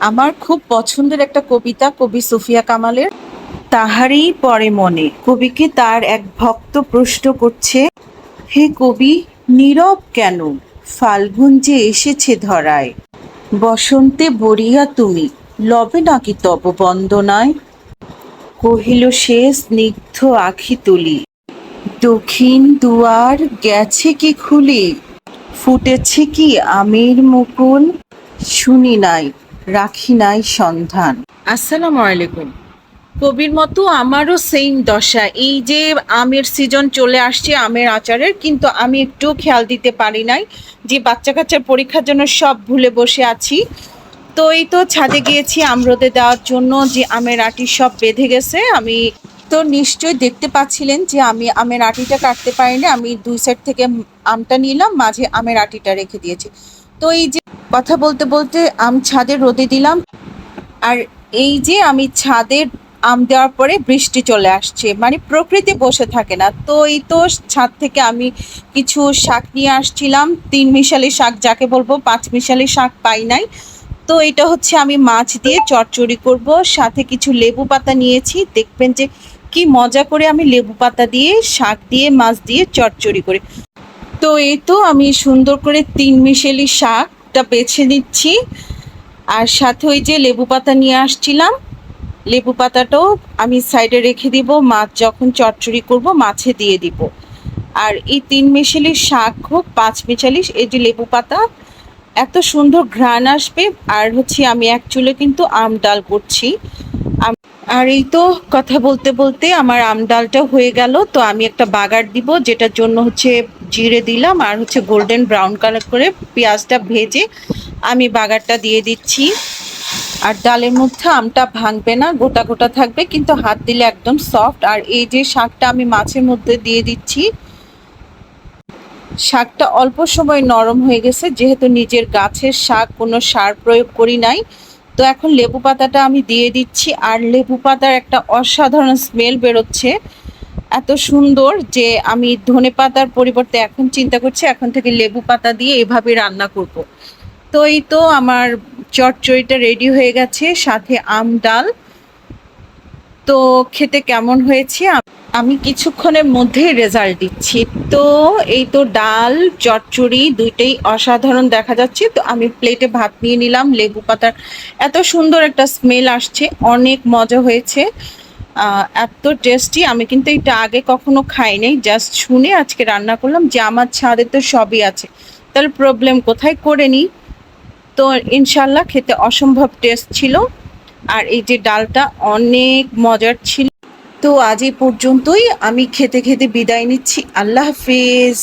আমার খুব পছন্দের একটা কবিতা, কবি সুফিয়া কামালের, তাহারই পরে মনে। কবিকে তার এক ভক্ত প্রশ্ন করছে, হে কবি, নীরব কেন? ফাল্গুন যে এসেছে ধরায়। বসন্তে বরিয়া তুমি, লবে নাকি তব বন্দনায়? কহিল সে স্নিগ্ধ আখি তুলি, দক্ষিণ দুয়ার গেছে কি খুলি? ফুটেছে কি আমের মুকুল? শুনি নাই রাখি নাই সন্ধান। আসসালামু আলাইকুম। কবির মতো আমারও সেম দশা। এই যে আমের সিজন চলে আসছে আমের আচারের, কিন্তু আমি একটু খেয়াল দিতে পারি নাই যে বাচ্চা কাচ্চার পরীক্ষার জন্য সব ভুলে বসে আছি। তো এই তো ছাদে গিয়েছি আমরোদে দেওয়ার জন্য যে আমের আটি সব বেঁধে গেছে। আমি তো নিশ্চয়ই দেখতে পাচ্ছিলেন যে আমি আমের আটিটা কাটতে পারিনি। আমি দুই সাইড থেকে আমটা নিলাম, মাঝে আমের আটিটা রেখে দিয়েছি। তো এই যে কথা বলতে বলতে আম ছাদে রোদে দিলাম। আর এই যে আমি ছাদের আম দেওয়ার পরে বৃষ্টি চলে আসছে মানে প্রকৃতি বসে থাকে না। তো এই তো ছাদ থেকে আমি কিছু শাক নিয়ে আসছিলাম, তিন মিশালি শাক যাকে বলব, পাঁচ মিশালি শাক পাই নাই। তো এটা হচ্ছে আমি মাছ দিয়ে চচ্চড়ি করব, সাথে কিছু লেবু পাতা নিয়েছি। দেখবেন যে কি মজা করে আমি লেবু পাতা দিয়ে, শাক দিয়ে, মাছ দিয়ে চচ্চড়ি করি। তো এই তো আমি সুন্দর করে তিন মিশেলি শাকটা বেছে নিচ্ছি। আর সাথে ওই যে লেবু পাতা নিয়ে আসছিলাম, লেবু পাতাটাও আমি সাইডে রেখে দিব, মাছ যখন চচ্চড়ি করব মাছে দিয়ে দিব। আর এই তিন মিশেলি শাক হোক, পাঁচ মিশালি, এই যে লেবু পাতা, এত সুন্দর ঘ্রাণ আসবে। আর হচ্ছে আমি এক চুলে কিন্তু আম ডাল করছি। আর এই তো কথা বলতে বলতে আমার আম ডালটা হয়ে গেল। তো আমি একটা বাগার দিব, যেটার জন্য হচ্ছে জিরে দিলাম আর হচ্ছে গোল্ডেন ব্রাউন কালার করে পেঁয়াজটা ভেজে আমি বাগারটা দিয়ে দিচ্ছি। আর ডালের মধ্যে আমটা ভাঙবে না, গোটা গোটা থাকবে, কিন্তু হাত দিলে একদম সফট আর এই যে শাকটা আমি মাছের মধ্যে দিয়ে দিচ্ছি, শাকটা অল্প সময় নরম হয়ে গেছে, যেহেতু নিজের গাছের শাক কোনো সার প্রয়োগ করি নাই। তো এখন লেবু পাতাটা আমি দিয়ে দিচ্ছি, আর লেবু পাতার একটা অসাধারণ স্মেল বেরোচ্ছে। এত সুন্দর যে আমি ধনে পাতার পরিবর্তে এখন চিন্তা করছি এখন থেকে লেবু পাতা দিয়ে এভাবে রান্না করব। তো এই তো আমার চটচড়িটা রেডি হয়ে গেছে, সাথে আম ডাল। তো খেতে কেমন হয়েছে? আম- কিছুক্ষণের মধ্যেই রেজাল্ট দিচ্ছি। তো এই তো ডাল, চচ্চড়ি দুইটাই অসাধারণ দেখা যাচ্ছে। তো আমি প্লেটে ভাত নিয়ে নিলাম, লেবু পাতার এত সুন্দর একটা স্মেল আসছে, অনেক মজা হয়েছে। এত টেস্টি আমি কিন্তু এটা আগে কখনো খাই নাই জাস্ট শুনে আজকে রান্না করলাম, যে আমার ছাদে তো সবই আছে। তাহলে প্রবলেম কোথায়? করে নিই। তো ইনশাল্লাহ খেতে অসম্ভব টেস্ট ছিল। আর এই যে ডালটা অনেক মজার ছিল। তো আজ এই পর্যন্তই। আমি খেতে খেতে বিদায় নিচ্ছি। আল্লাহ হাফিজ।